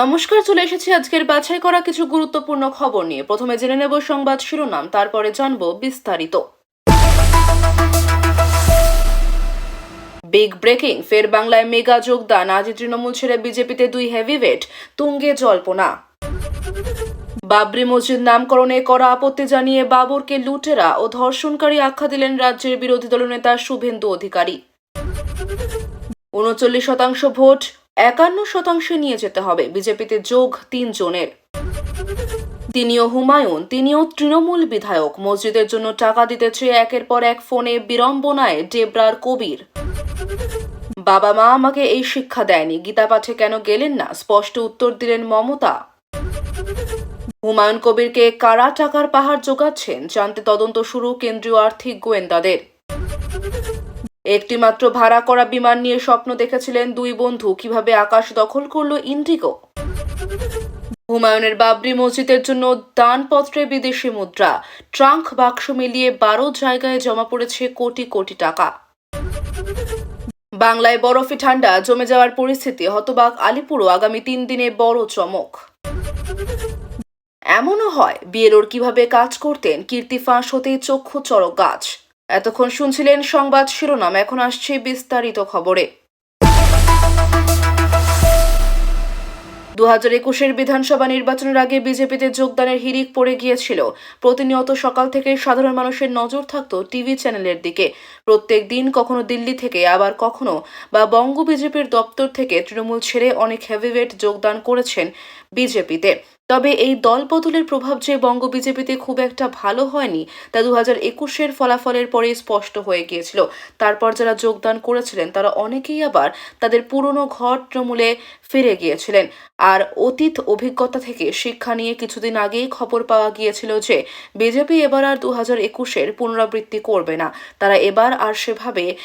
নমস্কার, চলে এসেছি আজকের বাছাই করা কিছু গুরুত্বপূর্ণ খবর নিয়ে। প্রথমে জেনে নেব সংবাদ শিরোনাম, তারপরে জানব বিস্তারিত। বিগ ব্রেকিং ফের বাংলায় মেগা যোগদান, আজই তৃণমূল ছেড়ে বিজেপিতে দুই হেভিওয়েট তুঙ্গে জল্পনা। বাবরি মসজিদ নামকরণে করা আপত্তি জানিয়ে বাবরকে লুটেরা ও ধর্ষণকারী আখ্যা দিলেন রাজ্যের বিরোধী দলনেতা শুভেন্দু অধিকারী। উনচল্লিশ শতাংশ ভোট একান্ন শতাংশে নিয়ে যেতে হবে বিজেপিতে যোগ তিনজনের। তিনিও হুমায়ুন, তিনিও তৃণমূল বিধায়ক। মসজিদের জন্য টাকা দিতে চেয়ে একের পর এক ফোনে বিড়ম্বনায় ডেবরার কবির। বাবা মা আমাকে এই শিক্ষা দেয়নি। গীতা পাঠে কেন গেলেন না? স্পষ্ট উত্তর দিলেন মমতা। হুমায়ুন কবিরকে কারা টাকার পাহাড় যোগাচ্ছেন জানতে তদন্ত শুরু কেন্দ্রীয় আর্থিক গোয়েন্দাদের। একটি মাত্র ভাড়া করা বিমান নিয়ে স্বপ্ন দেখেছিলেন দুই বন্ধু। কীভাবে আকাশ দখল করল ইন্ডিগো? হুমায়ুনের বাবরি মসজিদের জন্য দানপত্রে বিদেশি মুদ্রা। ট্রাঙ্ক বাক্স মিলিয়ে বারো জায়গায় জমা পড়েছে কোটি কোটি টাকা। বাংলায় বরফে ঠান্ডা, জমে যাওয়ার পরিস্থিতি, হতবাক আলিপুরও আগামী তিন দিনে বড় চমক। এমনও হয় বিয়েরোর কীভাবে কাজ করতেন, কীর্তি ফাঁস হতেই চক্ষু চড়ক গাছ। এতক্ষণ শুনছিলেন সংবাদ শিরোনাম, এখন আসছে বিস্তারিত খবরে। দু হাজার একুশের বিধানসভা নির্বাচনের আগে বিজেপিতে যোগদানের হিড়িক পড়ে গিয়েছিল। প্রতিনিয়ত সকাল থেকে সাধারণ মানুষের নজর থাকত টিভি চ্যানেলের দিকে। প্রত্যেক দিন কখনো দিল্লি থেকে, আবার কখনো বা বঙ্গ বিজেপির দপ্তর থেকে তৃণমূল ছেড়ে অনেক হেভিওয়েট যোগদান করেছেন বিজেপিতে। তবে এই দল বদলের প্রভাব যে বঙ্গ বিজেপিতে খুব একটা ভালো হয়নি, তা দু হাজার একুশের ফলাফলের পরে স্পষ্ট হয়ে গিয়েছিল। তারপর যারা যোগদান করেছিলেন, তারা অনেকেই আবার তাদের পুরনো ঘর তৃণমূলে ফিরে গিয়েছিলেন। আর অতীত অভিজ্ঞতা থেকে শিক্ষা নিয়ে কিছুদিন আগেই খবর পাওয়া গিয়েছিল যে, বিজেপি এবার আর দু হাজার একুশের পুনরাবৃত্তি করবে না। তারা এবার আর সেভাবে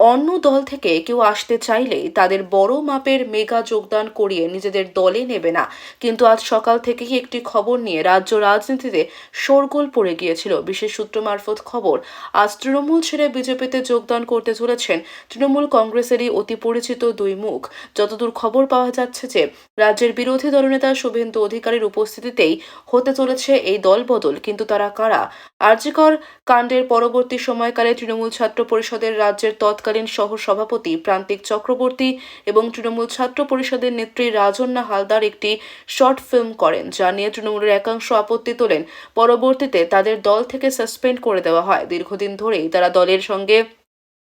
অন্য দল থেকে কেউ আসতে চাইলেই তাদের বড় মাপের মেগা যোগদান করিয়ে নিজেদের দলে নেবে না। কিন্তু আজ সকাল থেকেই একটি খবর নিয়ে রাজ্য রাজনীতিতে শোরগোল পড়ে গিয়েছিল। বিশেষ সূত্র মারফত খবর, আজ তৃণমূল ছেড়ে বিজেপিতে যোগদান করতে চলেছেন তৃণমূল কংগ্রেসেরই অতি পরিচিত দুই মুখ। যতদূর খবর পাওয়া যাচ্ছে যে, রাজ্যের বিরোধী দলনেতা শুভেন্দু অধিকারীর উপস্থিতিতেই হতে চলেছে এই দলবদল। কিন্তু তারা কারা? আর্যিকর কাণ্ডের পরবর্তী সময়কালে তৃণমূল ছাত্র পরিষদের রাজ্যের তৎকালীন সহ সভাপতি প্রান্তিক চক্রবর্তী এবং তৃণমূল ছাত্র পরিষদের নেত্রী রাজন্না হালদার একটি শর্ট ফিল্ম করেন, যা নিয়ে তৃণমূলের একাংশ আপত্তি তোলেন। পরবর্তীতে তাদের দল থেকে সাসপেন্ড করে দেওয়া হয়। দীর্ঘদিন ধরেই তারা দলের সঙ্গে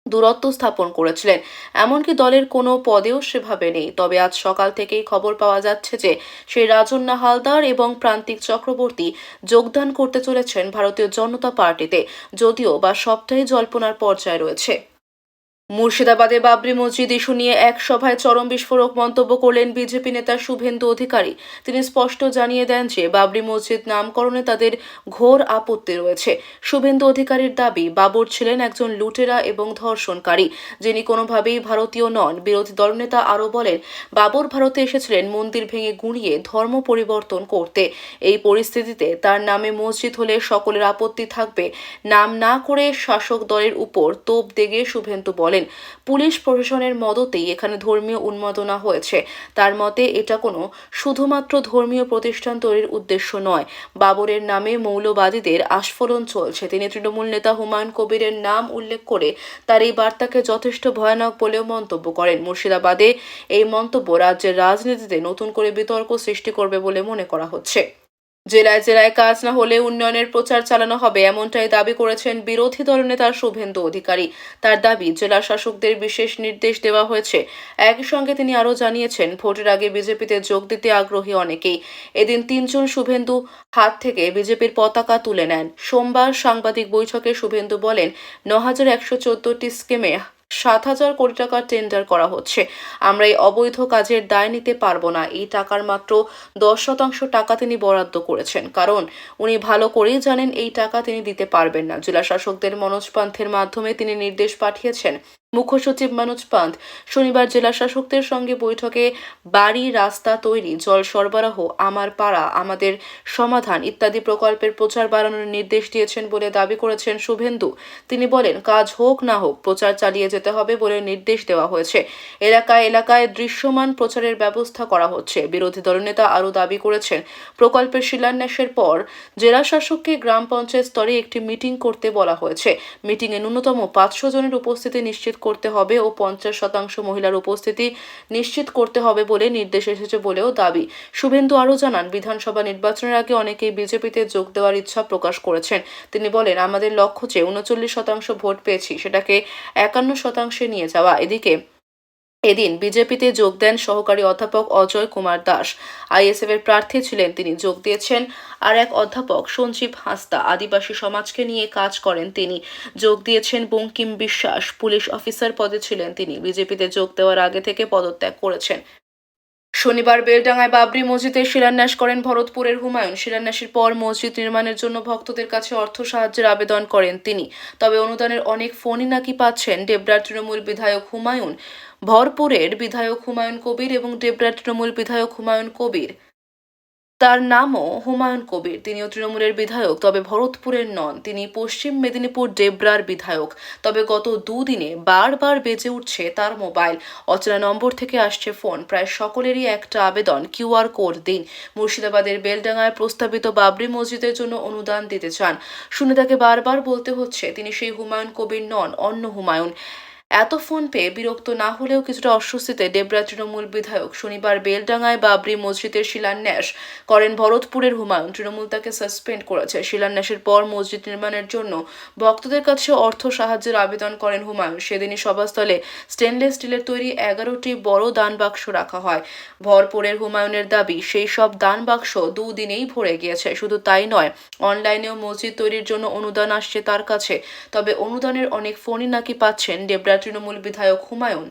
দূরত্ব স্থাপন করেছিলেন। এমনকি দলের কোনো পদেও সেভাবে নেই। তবে আজ সকাল থেকেই খবর পাওয়া যাচ্ছে যে, সেই রাজন্না হালদার এবং প্রান্তিক চক্রবর্তী যোগদান করতে চলেছেন ভারতীয় জনতা পার্টিতে, যদিও বা সবটাই জল্পনার পর্যায়ে রয়েছে। মুর্শিদাবাদে বাবরি মসজিদ ইস্যু নিয়ে এক সভায় চরম বিস্ফোরক মন্তব্য করলেন বিজেপি নেতা শুভেন্দু অধিকারী। তিনি স্পষ্ট জানিয়ে দেন যে, বাবরি মসজিদ নামকরণে তাদের ঘোর আপত্তি রয়েছে। শুভেন্দু অধিকারীর দাবি, বাবর ছিলেন একজন লুটেরা এবং ধর্ষণকারী, যিনি কোনোভাবেই ভারতীয় নন। বিরোধী দলনেতা আরও বলেন, বাবর ভারতে এসেছিলেন মন্দির ভেঙে গুঁড়িয়ে ধর্ম পরিবর্তন করতে। এই পরিস্থিতিতে তার নামে মসজিদ হলে সকলের আপত্তি থাকবে। নাম না করে শাসক দলের উপর তোপ দেগে শুভেন্দু বলেন। পুলিশ প্রশাসনের মদতেই এখানে ধর্মীয় উন্মাদনা হয়েছে। তার মতে, এটা কোনো শুধুমাত্র ধর্মীয় প্রতিষ্ঠান তৈরির উদ্দেশ্য নয়। বাবরের নামে মৌলবাদীদের আস্ফলন চলছে। তিনি তৃণমূল নেতা হুমায়ুন কবিরের নাম উল্লেখ করে তার এই বার্তাকে যথেষ্ট ভয়ানক বলেও মন্তব্য করেন। মুর্শিদাবাদে এই মন্তব্য রাজ্যের রাজনীতিতে নতুন করে বিতর্ক সৃষ্টি করবে বলে মনে করা হচ্ছে। জেলায় জেলায় কাজ না হলে উন্নয়নের প্রচার চালানো হবে, এমনটাই দাবি করেছেন বিরোধী দলনেতা শুভেন্দু অধিকারী। তার দাবি, জেলা শাসকদের বিশেষ নির্দেশ দেওয়া হয়েছে। একই সঙ্গে তিনি আরও জানিয়েছেন, ভোটের আগে বিজেপিতে যোগ দিতে আগ্রহী অনেকেই। এদিন তিনজন শুভেন্দু হাত থেকে বিজেপির পতাকা তুলে নেন। সোমবার সাংবাদিক বৈঠকে শুভেন্দু বলেন ন হাজার একশো চোদ্দটি স্কিমে সাত হাজার কোটি টাকা টেন্ডার করা হচ্ছে। আমরা এই অবৈধ কাজের দায় নিতে পারব না। এই টাকার মাত্র দশ শতাংশ টাকা তিনি বরাদ্দ করেছেন। কারণ উনি ভালো করেই জানেন এই টাকা তিনি দিতে পারবেন না। জেলা শাসকদের মনোজ পান্থের মাধ্যমে তিনি নির্দেশ পাঠিয়েছেন মুখ্য সচিব মনোজ পান্থ শনিবার জেলা শাসকদের সঙ্গে বৈঠকে বাড়ি, রাস্তা তৈরি, জল সরবরাহ, আমার পাড়া, আমাদের সমাধান ইত্যাদি প্রকল্পের প্রচার বাড়ানোর নির্দেশ দিয়েছেন বলে দাবি করেছেন শুভেন্দু। তিনি বলেন, কাজ হোক না হোক, প্রচার চালিয়ে যেতে হবে বলে নির্দেশ দেওয়া হয়েছে। এলাকায় এলাকায় দৃশ্যমান প্রচারের ব্যবস্থা করা হচ্ছে, বিরোধী দলনেতা আরও দাবি করেছেন। প্রকল্পের শিলান্যাসের পর জেলা শাসককে গ্রাম পঞ্চায়েত স্তরে একটি মিটিং করতে বলা হয়েছে। মিটিংয়ে ন্যূনতম পাঁচশো জনের উপস্থিতি নিশ্চিত করতে হবে ও পঞ্চাশ শতাংশ মহিলার উপস্থিতি নিশ্চিত করতে হবে বলে নির্দেশ এসেছে বলেও দাবি। শুভেন্দু আরও জানান, বিধানসভা নির্বাচনের আগে অনেকেই বিজেপিতে যোগ দেওয়ার ইচ্ছা প্রকাশ করেছেন। তিনি বলেন, আমাদের লক্ষ্য যে উনচল্লিশ শতাংশ ভোট পেয়েছি, সেটাকে একান্ন শতাংশে নিয়ে যাওয়া। এদিকে এদিন বিজেপিতে যোগ দেন সহকারী অধ্যাপক অজয় কুমার দাস। আইএসএফ এর প্রার্থী ছিলেন তিনি। যোগ দিয়েছেন আর এক অধ্যাপক সঞ্জীব হাঁসদা। আদিবাসী সমাজকে নিয়ে কাজ করেন তিনি। যোগ দিয়েছেন বঙ্কিম বিশ্বাস। পুলিশ অফিসার পদে ছিলেন তিনি। বিজেপিতে যোগ দেওয়ার আগে থেকে পদত্যাগ করেছেন। শনিবার বেলডাঙ্গায় বাবরি মসজিদের শিলান্যাস করেন ভরতপুরের হুমায়ুন। শিলান্যাসের পর মসজিদ নির্মাণের জন্য ভক্তদের কাছে অর্থ সাহায্যের আবেদন করেন তিনি। তবে অনুদানের অনেক ফোনই নাকি পাচ্ছেন। ডেবরার তৃণমূল বিধায়ক হুমায়ুন। ভরপুরের বিধায়ক হুমায়ুন কবির এবং ডেবরার তৃণমূল বিধায়ক হুমায়ুন কবির। তার নামও হুমায়ুন কবির। তিনিও তৃণমূলের বিধায়ক, তবে ভরতপুরের নন। তিনি পশ্চিম মেদিনীপুর ডেবরার বিধায়ক। তবে গত দুদিনে বারবার বেজে উঠছে তার মোবাইল। অচেনা নম্বর থেকে আসছে ফোন। প্রায় সকলেরই একটা আবেদন কিউআর কোড দিন। মুর্শিদাবাদের বেলডাঙ্গায় প্রস্তাবিত বাবরি মসজিদের জন্য অনুদান দিতে চান। শুনে তাকে বারবার বলতে হচ্ছে, তিনি সেই হুমায়ুন কবির নন, অন্য হুমায়ুন। এত ফোন পেয়ে বিরক্ত না হলেও কিছুটা অস্বস্তিতে ডেবরা তৃণমূল বিধায়ক শনিবার বেলডাঙ্গায় বাবরি মসজিদের শিলান্যাস করেন ভরতপুরের হুমায়ুন। তৃণমূল তাকে সাসপেন্ড করেছে। শিলান্যাসের পর মসজিদ নির্মাণের জন্য ভক্তদের কাছে অর্থ সাহায্যের আবেদন করেন হুমায়ুন। সেদিনই সভাস্থলে স্টেনলেস স্টিলের তৈরি এগারোটি বড় দান বাক্স রাখা হয়। ভরপুরের হুমায়ুনের দাবি, সেই সব দান বাক্স দুদিনেই ভরে গিয়েছে। শুধু তাই নয়, অনলাইনেও মসজিদ তৈরির জন্য অনুদান আসছে তার কাছে। তবে অনুদানের অনেক ফোনই নাকি পাচ্ছেন ডেবরা তৃণমূল বিধায়ক হুমায়ুন।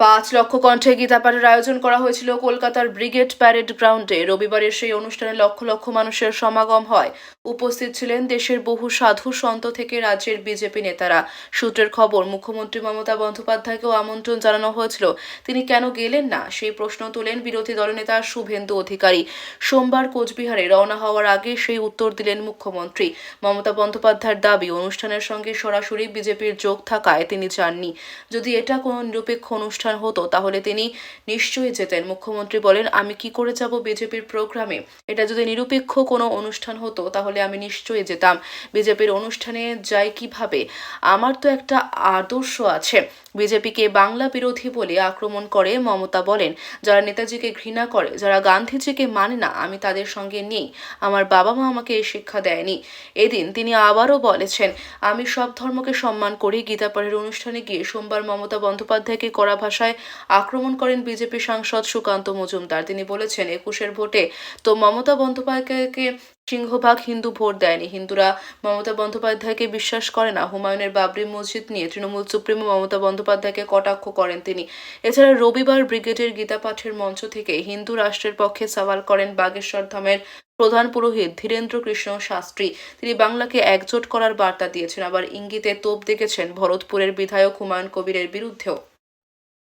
পাঁচ লক্ষ কণ্ঠে গীতা পাঠের আয়োজন করা হয়েছিল কলকাতার ব্রিগেড প্যারেড গ্রাউন্ডে। রবিবারের সেই অনুষ্ঠানে লক্ষ লক্ষ মানুষের সমাগম হয়। উপস্থিত ছিলেন দেশের বহু সাধু সন্ত থেকে রাজ্যের বিজেপি নেতারা। সূত্রের খবর, মুখ্যমন্ত্রী মমতা বন্দ্যোপাধ্যায়কেও আমন্ত্রণ জানানো হয়েছিল। তিনি কেন গেলেন না? সেই প্রশ্ন তোলেন বিরোধী দলনেতা শুভেন্দু অধিকারী। সোমবার কোচবিহারে রওনা হওয়ার আগে সেই উত্তর দিলেন মুখ্যমন্ত্রী। মমতা বন্দ্যোপাধ্যায়ের দাবি, অনুষ্ঠানের সঙ্গে সরাসরি বিজেপির যোগ থাকায় তিনি যাননি যদি এটা কোনো নিরপেক্ষ অনুষ্ঠান হতো, তাহলে তিনি নিশ্চয়ই যেতেন। মুখ্যমন্ত্রী বলেন, আমি কি করে যাব বিজেপির প্রোগ্রামে? এটা যদি নিরপেক্ষ কোনো অনুষ্ঠান হতো, তাহলে আমি নিশ্চয়ই যেতাম। বিজেপির অনুষ্ঠানে যাই কীভাবে? আমার তো একটা আদর্শ আছে। বিজেপিকে বাংলা বিরোধী বলে আক্রমণ করে মমতা বলেন। যারা নেতাজিকে ঘৃণা করে, যারা গান্ধীজিকে মানে না, আমি তাদের সঙ্গে নেই। আমার বাবা মা আমাকে এই শিক্ষা দেয়নি। এদিন তিনি আবারও বলেছেন, আমি সব ধর্মকে সম্মান করি। গীতা পাঠের অনুষ্ঠানে গিয়ে সোমবার মমতা বন্দ্যোপাধ্যায়কে কড়া ভাষায় আক্রমণ করেন বিজেপি সাংসদ সুকান্ত মজুমদার। তিনি বলেছেন, একুশের ভোটে তো মমতা বন্দ্যোপাধ্যায়কে সিংহভাগ হিন্দু ভোট দেয়নি। হিন্দুরা মমতা বন্দ্যোপাধ্যায়কে বিশ্বাস করে না। হুমায়ুনের বাবরি মসজিদ নিয়ে তৃণমূল সুপ্রিমো মমতা বন্দ্যোপাধ্যায়কে কটাক্ষ করেন তিনি। এছাড়া রবিবার ব্রিগেডের গীতা পাঠের মঞ্চ থেকে হিন্দু রাষ্ট্রের পক্ষে সওয়াল করেন বাগেশ্বর ধামের প্রধান পুরোহিত ধীরেন্দ্র কৃষ্ণ শাস্ত্রী। তিনি বাংলাকে একজোট করার বার্তা দিয়েছেন। আবার ইঙ্গিতে তোপ দেখেছেন ভরতপুরের বিধায়ক হুমায়ুন কবিরের বিরুদ্ধেও।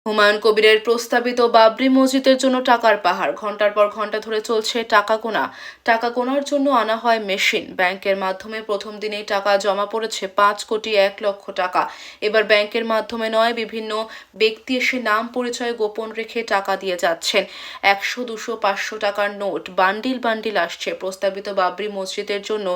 হুমায়ুন কবিরের প্রস্তাবিত বাবরি মসজিদের জন্য টাকার পাহাড়। ঘণ্টার পর ঘণ্টা ধরে চলছে টাকা গোনা টাকা গোনার জন্য আনা হয় মেশিন। ব্যাংকের মাধ্যমে প্রথম দিনেই টাকা জমা পড়েছে পাঁচ কোটি এক লক্ষ টাকা। এবার ব্যাংকের মাধ্যমে নয়, বিভিন্ন ব্যক্তি এসে নাম পরিচয় গোপন রেখে টাকা দিয়ে যাচ্ছেন। একশো, দুশো, পাঁচশো টাকার নোট বান্ডিল বান্ডিল আসছে। প্রস্তাবিত বাবরি মসজিদের জন্য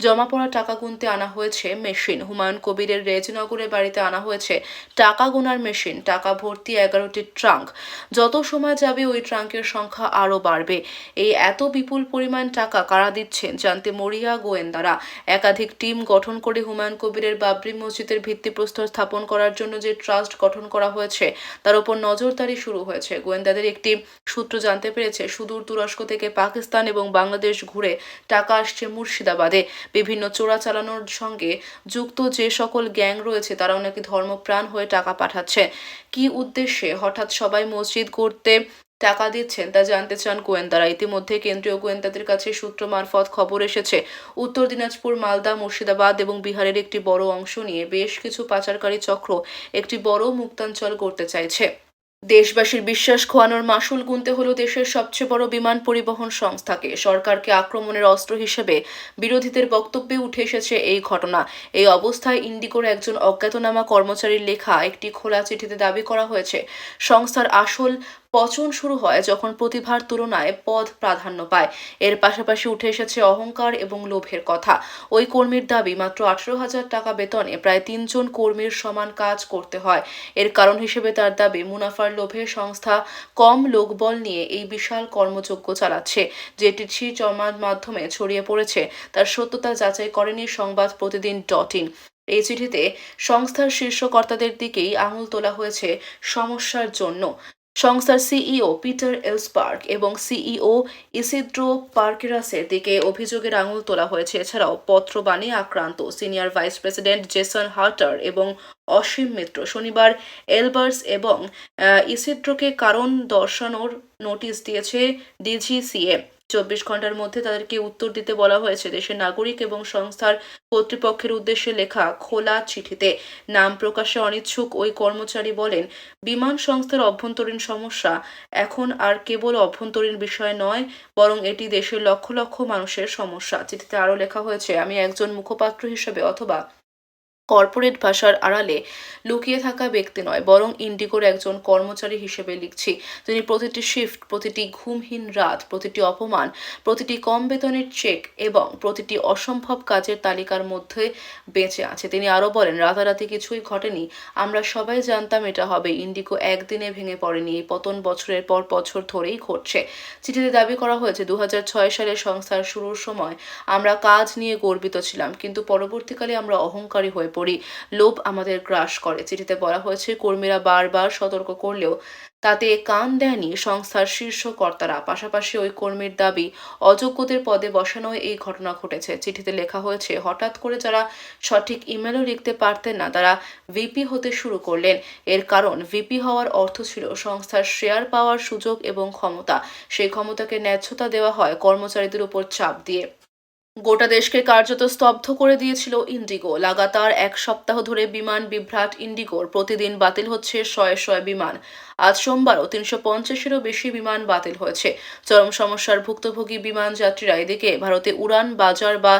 জমা পড়া টাকা গুনতে আনা হয়েছে মেশিন। হুমায়ুন কবিরের রেজনগরের বাড়িতে আনা হয়েছে টাকা গোনার মেশিন। টাকা ভর্তি এগারোটি ট্রাঙ্ক। যত সময় যাবে, ওই ট্রাঙ্কের সংখ্যা আরও বাড়বে। এই এত বিপুল পরিমাণ টাকা কারা দিচ্ছেন জানতে মরিয়া গোয়েন্দারা। একাধিক টিম গঠন করে হুমায়ুন কবিরের বাবরি মসজিদের ভিত্তিপ্রস্তর স্থাপন করার জন্য যে ট্রাস্ট গঠন করা হয়েছে, তার উপর নজরদারি শুরু হয়েছে। গোয়েন্দাদের একটি সূত্র জানতে পেরেছে, সুদূর তুরস্ক থেকে পাকিস্তান এবং বাংলাদেশ ঘুরে টাকা আসছে মুর্শিদাবাদে। বিভিন্ন চোরা চালানোর সঙ্গে যুক্ত যে সকল গ্যাং রয়েছে, তারাও নাকি ধর্মপ্রাণ হয়ে টাকা পাঠাচ্ছে। কি উদ্দেশ্যে হঠাৎ সবাই মসজিদ করতে টাকা দিচ্ছেন, তা জানতে চান গোয়েন্দারা। ইতিমধ্যে কেন্দ্রীয় গোয়েন্দাদের কাছে সূত্র মারফত খবর এসেছে, উত্তর দিনাজপুর, মালদা, মুর্শিদাবাদ এবং বিহারের একটি বড় অংশ নিয়ে বেশ কিছু পাচারকারী চক্র একটি বড় মুক্তাঞ্চল করতে চাইছে। দেশবাসীর বিশ্বাস খোয়ানোর মাসুল গুনতে হলো দেশের সবচেয়ে বড় বিমান পরিবহন সংস্থাকে। সরকারকে আক্রমণের অস্ত্র হিসেবে বিরোধীদের বক্তব্যে উঠে এসেছে এই ঘটনা। এই অবস্থায় ইন্ডিগোর একজন অজ্ঞাতনামা কর্মচারীর লেখা একটি খোলা চিঠিতে দাবি করা হয়েছে। সংস্থার আসল পচন শুরু হয় যখন প্রতিভার তুলনায় পদ প্রাধান্য পায়। এর পাশাপাশি উঠে এসেছে অহংকার এবং লোভের কথা। ওই কর্মীর দাবি, মাত্র আঠারো হাজার টাকা বেতনে প্রায় তিনজন কর্মীর সমান কাজ করতে হয়। এর কারণ হিসেবে তার দাবি, মুনাফার লোভে সংস্থা কম লোকবল নিয়ে এই বিশাল কর্মযজ্ঞ চালাচ্ছে। যে চিঠি জমার মাধ্যমে ছড়িয়ে পড়েছে, তার সত্যতা যাচাই করেনি সংবাদ প্রতিদিন ডট ইন। এই চিঠিতে সংস্থার শীর্ষ কর্তাদের দিকেই আঙুল তোলা হয়েছে সমস্যার জন্য। সংস্থার সিইও পিটার এলসপার্ক এবং সিইও ইসিদ্রো পার্কেরাসের দিকে অভিযোগের আঙুল তোলা হয়েছে। এছাড়াও পত্রবাণী আক্রান্ত senior vice president Jason Harter এবং অসীম মিত্র শনিবার এলবার্স এবং ইসিদ্রোকে কারণ দর্শানোর নোটিশ দিয়েছে ডিজিসিএ। চব্বিশ ঘণ্টার মধ্যে তাদেরকে উত্তর দিতে বলা হয়েছে। দেশের নাগরিক এবং সংস্থার কর্তৃপক্ষের উদ্দেশ্যে লেখা খোলা চিঠিতে নাম প্রকাশে অনিচ্ছুক ওই কর্মচারী বলেন, বিমান সংস্থার অভ্যন্তরীণ সমস্যা এখন আর কেবল অভ্যন্তরীণ বিষয় নয়, বরং এটি দেশের লক্ষ লক্ষ মানুষের সমস্যা। চিঠিতে আরও লেখা হয়েছে, আমি একজন মুখপাত্র হিসেবে অথবা কর্পোরেট ভাষার আড়ালে লুকিয়ে থাকা ব্যক্তি নয়, বরং ইন্ডিগোর একজন কর্মচারী হিসেবে লিখছি। তিনি প্রতিটি শিফট প্রতিটি ঘুমহীন রাত, প্রতিটি অপমান, প্রতিটি কম বেতনের চেক এবং প্রতিটি অসম্ভব কাজের তালিকার মধ্যে বেঁচে আছে। তিনি আরও বলেন, রাতারাতি কিছুই ঘটেনি। আমরা সবাই জানতাম এটা হবে। ইন্ডিগো একদিনে ভেঙে পড়েনি। এই পতন বছরের পর বছর ধরেই ঘটছে। চিঠিতে দাবি করা হয়েছে দু হাজার ছয় সালে সংস্থার শুরুর সময় আমরা কাজ নিয়ে গর্বিত ছিলাম, কিন্তু পরবর্তীকালে আমরা অহংকারী হয়ে পড়ি লোভ আমাদের গ্রাস করে। চিঠিতে বলা হয়েছে, কর্মীরা বারবার সতর্ক করলেও তাতে কান দেয়নি সংস্থার শীর্ষ কর্তারা। পাশাপাশি ওই কর্মীর দাবি, অযোগ্যদের পদে বসানোয় এই ঘটনা ঘটেছে। চিঠিতে লেখা হয়েছে, হঠাৎ করে যারা সঠিক ইমেলও লিখতে পারতেন না, তারা ভিপি হতে শুরু করলেন। এর কারণ, ভিপি হওয়ার অর্থ ছিল সংস্থার শেয়ার পাওয়ার সুযোগ এবং ক্ষমতা। সেই ক্ষমতাকে ন্যায্যতা দেওয়া হয় কর্মচারীদের উপর চাপ দিয়ে। গোটা দেশকে কার্যত স্তব্ধ করে দিয়েছিল ইন্ডিগো। লাগাতার এক সপ্তাহ ধরে বিমান বিভ্রাট ইন্ডিগোর। প্রতিদিন বাতিল হচ্ছে শয়ে শয়ে বিমান। আজ সোমবারও তিনশো পঞ্চাশেরও বেশি বিমান বাতিল হয়েছে। চরম সমস্যার ভুক্তভোগী বিমান যাত্রীরা এদিকে ভারতে উড়ান, বাজার বা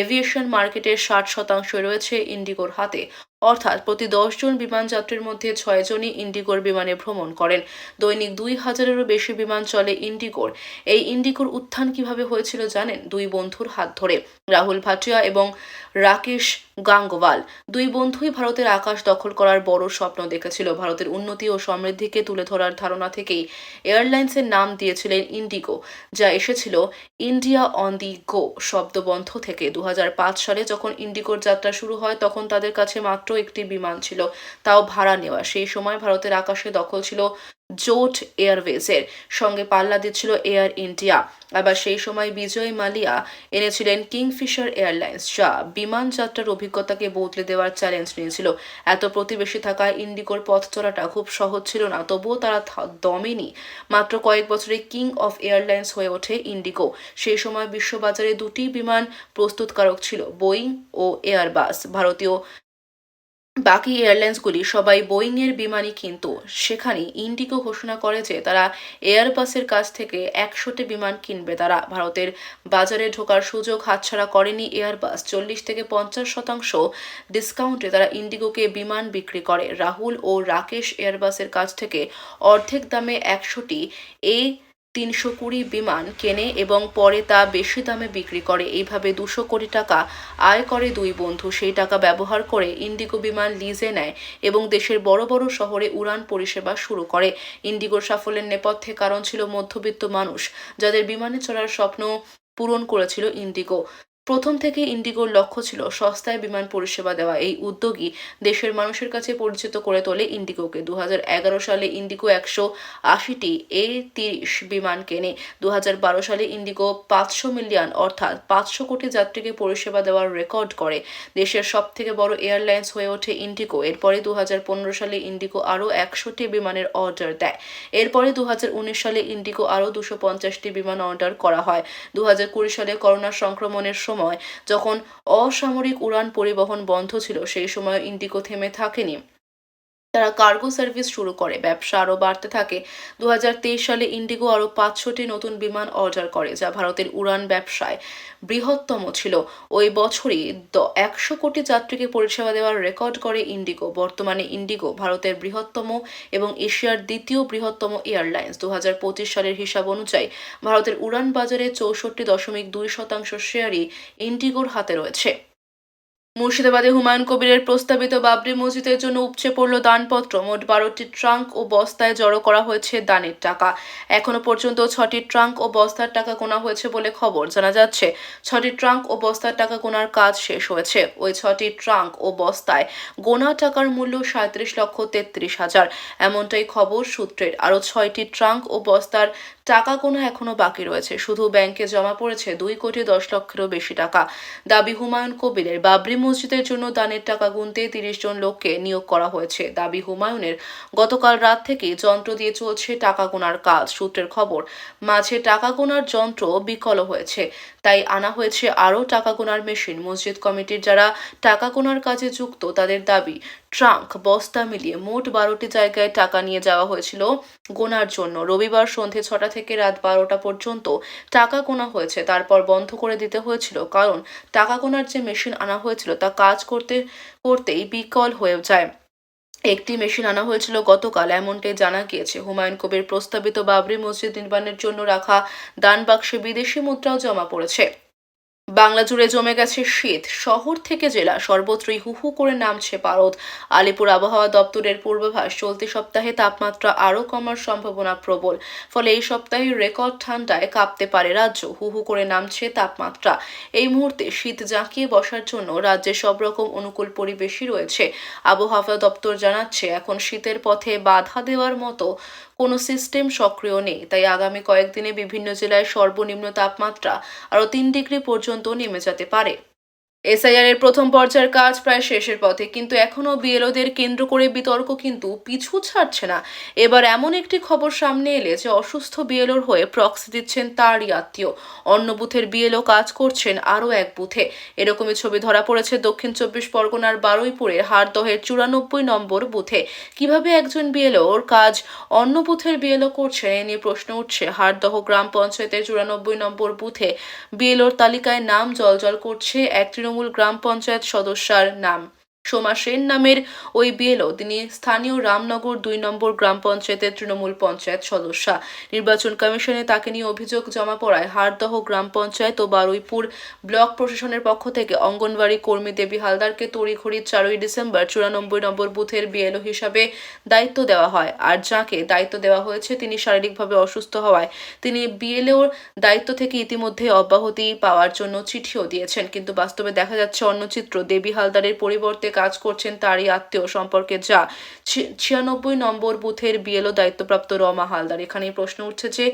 এভিয়েশন মার্কেটের ষাট শতাংশ রয়েছে ইন্ডিগোর হাতে। অর্থাৎ প্রতি দশজন বিমান যাত্রীর মধ্যে ছয়জনই ইন্ডিগোর বিমানে ভ্রমণ করেন। দৈনিক দুই হাজারেরও বেশি বিমান চলে ইন্ডিগোর। এই ইন্ডিগোর উত্থান কীভাবে হয়েছিল জানেন? দুই বন্ধুর হাত ধরে। রাহুল ভাটিয়া এবং রাকেশ গাঙ্গওয়াল দুই বন্ধুই ভারতের আকাশ দখল করার বড় স্বপ্ন দেখেছিল। ভারতের উন্নতি ও সমৃদ্ধিকে তুলে ধরার ধারণা থেকেই এয়ারলাইন্সের নাম দিয়েছিলেন ইন্ডিগো, যা এসেছিল ইন্ডিয়া অন দি গো শব্দবন্ধ থেকে। দু হাজার পাঁচ সালে যখন ইন্ডিগোর যাত্রা শুরু হয়, তখন তাদের কাছে মাত্র একটি বিমান ছিল, তাও ভাড়া নেওয়া। সেই সময় ভারতের আকাশে দখল ছিল জোট এয়ারওয়েজের সঙ্গে পাল্লা দিচ্ছিল এয়ার ইন্ডিয়া। আবার সেই সময় বিজয় মালিয়া এনেছিলেন কিংফিশার এয়ারলাইন্স, যা বিমান যাত্রার অভিজ্ঞতাকে বদলে দেওয়ার চ্যালেঞ্জ নিয়েছিল। এত প্রতিবেশী থাকায় ইন্ডিগোর পথ চলাটা খুব সহজ ছিল না, তবুও তারা দমেনি। মাত্র কয়েক বছরে কিং অফ এয়ারলাইন্স হয়ে ওঠে ইন্ডিগো। সেই সময় বিশ্ববাজারে দুটি বিমান প্রস্তুতকারক ছিল, বোয়িং ও এয়ারবাস। ভারতীয় বাকি এয়ারলাইন্সগুলি সবাই বোয়িং এর বিমানই কিন্তু। সেখানে ইন্ডিগো ঘোষণা করে যে তারা এয়ারবাসের কাছ থেকে একশোটি বিমান কিনবে। তারা ভারতের বাজারে ঢোকার সুযোগ হাতছাড়া করেনি এয়ারবাস। চল্লিশ থেকে পঞ্চাশ শতাংশ ডিসকাউন্টে তারা ইন্ডিগোকে বিমান বিক্রি করে। রাহুল ও রাকেশ এয়ারবাসের কাছ থেকে অর্ধেক দামে একশোটি এ তিনশো কুড়ি বিমান কেনে এবং পরে তা বেশি দামে বিক্রি করে। এইভাবে দুশো কোটি টাকা আয় করে দুই বন্ধু। সেই টাকা ব্যবহার করে ইন্ডিগো বিমান লিজে নেয় এবং দেশের বড় বড় শহরে উড়ান পরিষেবা শুরু করে। ইন্ডিগোর সাফল্যের নেপথ্যে কারণ ছিল মধ্যবিত্ত মানুষ, যাদের বিমানে চড়ার স্বপ্ন পূরণ করেছিল ইন্ডিগো। প্রথম থেকে ইন্ডিগোর লক্ষ্য ছিল সস্তায় বিমান পরিষেবা দেওয়া। এই উদ্যোগই দেশের মানুষের কাছে পরিচিত করে তোলে ইন্ডিগোকে। দু হাজার এগারো সালে ইন্ডিগো একশো আশিটি এ তিরিশ বিমান কেনে। দু হাজার বারো সালে ইন্ডিগো পাঁচশো মিলিয়ন, অর্থাৎ পাঁচশো কোটি যাত্রীকে পরিষেবা দেওয়ার রেকর্ড করে। দেশের সব থেকে বড় এয়ারলাইন্স হয়ে ওঠে ইন্ডিগো। এরপরে দু হাজার পনেরো সালে ইন্ডিগো আরও একশোটি বিমানের অর্ডার দেয়। এরপরে দু হাজার উনিশ সালে ইন্ডিগো আরও দুশো পঞ্চাশটি বিমান অর্ডার করা হয়। দু হাজার কুড়ি সালে করোনা সংক্রমণের সময় যখন অসামরিক উড়ান পরিবহন বন্ধ ছিল সেই সময় ইন্ডিগো থেমে থাকেনি। তারা কার্গো সার্ভিস শুরু করে। ব্যবসা আরও বাড়তে থাকে। দু হাজার তেইশ সালে ইন্ডিগো আরও পাঁচশোটি নতুন বিমান অর্ডার করে, যা ভারতের উড়ান ব্যবসায় বৃহত্তম ছিল। ওই বছরই একশো কোটি যাত্রীকে পরিষেবা দেওয়ার রেকর্ড করে ইন্ডিগো বর্তমানে ইন্ডিগো ভারতের বৃহত্তম এবং এশিয়ার দ্বিতীয় বৃহত্তম এয়ারলাইন্স দু হাজার পঁচিশ সালের হিসাব অনুযায়ী ভারতের উড়ান বাজারে চৌষট্টি দশমিক দুই শতাংশ শেয়ারই ইন্ডিগোর হাতে রয়েছে। মুর্শিদাবাদে হুমায়ুন কবিরের প্রস্তাবিত বাবরি মসজিদের জন্য উপচে পড়ল দানপত্র। মোট বারোটি ট্রাঙ্ক ও বস্তায় জড়ো করা হয়েছে দানের টাকা। এখনও পর্যন্ত ছটি ট্রাঙ্ক ও বস্তার টাকা গোনা হয়েছে বলে খবর জানা যাচ্ছে। ছটি ট্রাঙ্ক ও বস্তার টাকা গোনার কাজ শেষ হয়েছে। ওই ছটি ট্রাঙ্ক ও বস্তায় গোনা টাকার মূল্য সাঁত্রিশ লক্ষ তেত্রিশ হাজার। এমনটাই খবর সূত্রের। আরও ছয়টি ট্রাঙ্ক ও বস্তার টাকা গোনা এখনও বাকি রয়েছে। শুধু ব্যাংকে জমা পড়েছে দুই কোটি দশ লক্ষেরও বেশি টাকা। দাবি হুমায়ুন কবিরের। বাবরি মসজিদের জন্য দানের টাকা গুনতে তিরিশ জন লোককে নিয়োগ করা হয়েছে। দাবি হুমায়ুনের, গতকাল রাত থেকে যন্ত্র দিয়ে চলছে টাকা গোনার কাজ। সূত্রের খবর, মাঝে টাকা গোনার যন্ত্র বিকল হয়েছে। তাই আনা হয়েছে আরও টাকা গোনার মেশিন। মসজিদ কমিটির যারা টাকা গোনার কাজে যুক্ত, তাদের দাবি ট্রাঙ্ক, বস্তা মিলিয়ে মোট বারোটি জায়গায় টাকা নিয়ে যাওয়া হয়েছিল গোনার জন্য। রবিবার সন্ধে ছটা থেকে রাত বারোটা পর্যন্ত টাকা গোনা হয়েছে। তারপর বন্ধ করে দিতে হয়েছিল কারণ টাকা গোনার যে মেশিন আনা হয়েছিল তা কাজ করতে, করতেই বিকল হয়ে যায়। একটি মেশিন আনা হয়েছিল গতকাল এমনটাই জানা গিয়েছে। হুমায়ুন কবির প্রস্তাবিত বাবরি মসজিদ নির্মাণের জন্য রাখা দান বাক্সে বিদেশি মুদ্রাও জমা পড়েছে। বাংলা জুড়ে জমে গেছে শীত। শহর থেকে জেলা সর্বত্রই হুহু করে নামছে পারদ। আলিপুর আবহাওয়া দপ্তরের পূর্বাভাস, চলতি সপ্তাহে তাপমাত্রা আরও কমার সম্ভাবনা প্রবল। ফলে এই সপ্তাহে রেকর্ড ঠান্ডায় কাঁপতে পারে রাজ্য। হুহু করে নামছে তাপমাত্রা। এই মুহূর্তে শীত জাঁকিয়ে বসার জন্য রাজ্যে সব রকম অনুকূল পরিবেশই রয়েছে। আবহাওয়া দপ্তর জানাচ্ছে, এখন শীতের পথে বাধা দেওয়ার মতো কোনো সিস্টেম সক্রিয় নেই। তাই আগামী কয়েকদিনে বিভিন্ন জেলায় সর্বনিম্ন তাপমাত্রা আরও তিন ডিগ্রি পর্যন্ত নেমে যেতে পারে। এসআইআর এর প্রথম পর্যায়ের কাজ প্রায় শেষের পথে, কিন্তু এখনও বিএলওদের কেন্দ্র করে বিতর্ক কিন্তু পিছু ছাড়ছে না। এবার এমন একটি খবর সামনে এলে যে অসুস্থ বিএলওর হয়ে প্রক্সি দিচ্ছেন তারই আত্মীয়। অন্য বুথের বিএলও কাজ করছেন আরও এক বুথে। এরকমই ছবি ধরা পড়েছে দক্ষিণ চব্বিশ পরগনার বারুইপুরের হারদহের চুরানব্বই নম্বর বুথে। কীভাবে একজন বিএলওর কাজ অন্য বুথের বিএলও করছে এ নিয়ে প্রশ্ন উঠছে। হারদহ গ্রাম পঞ্চায়েতের চুরানব্বই নম্বর বুথে বিএলওর তালিকায় নাম জলজল করছে এক তৃণমূল গ্রাম পঞ্চায়েত সদস্যার নাম। সোমা সেন নামের ওই বিএলও, তিনি স্থানীয় রামনগর দুই নম্বর গ্রাম পঞ্চায়েতের তৃণমূল পঞ্চায়েত সদস্যা। নির্বাচন কমিশনে তাকে নিয়ে অভিযোগ জমা পড়ায় হারদহ গ্রাম পঞ্চায়েত ও বারুইপুর ব্লক প্রশাসনের পক্ষ থেকে অঙ্গনবাড়ি কর্মী দেবী হালদারকে তড়িঘড়ি চারই ডিসেম্বর চুরানব্বই নম্বর বুথের বিএলও হিসাবে দায়িত্ব দেওয়া হয়। আর যাকে দায়িত্ব দেওয়া হয়েছে, তিনি শারীরিকভাবে অসুস্থ হওয়ায় তিনি বিএলওর দায়িত্ব থেকে ইতিমধ্যে অব্যাহতি পাওয়ার জন্য চিঠিও দিয়েছেন। কিন্তু বাস্তবে দেখা যাচ্ছে, অন্য চিত্র দেবী হালদারের পরিবর্তে কাজ করছেন তারই আত্মীয় সম্পর্কে যা ছিয়ানব্বই নম্বর বুথের বিএলও দায়িত্বপ্রাপ্ত রমা হালদার। এখানে প্রশ্ন উঠছে যে,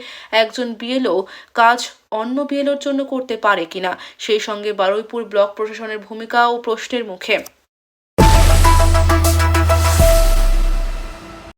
একজন বিএলও কাজ অন্য বিএলওর জন্য করতে পারে কিনা? সেই সঙ্গে বারুইপুর ব্লক প্রশাসনের ভূমিকা ও প্রশ্নের মুখে।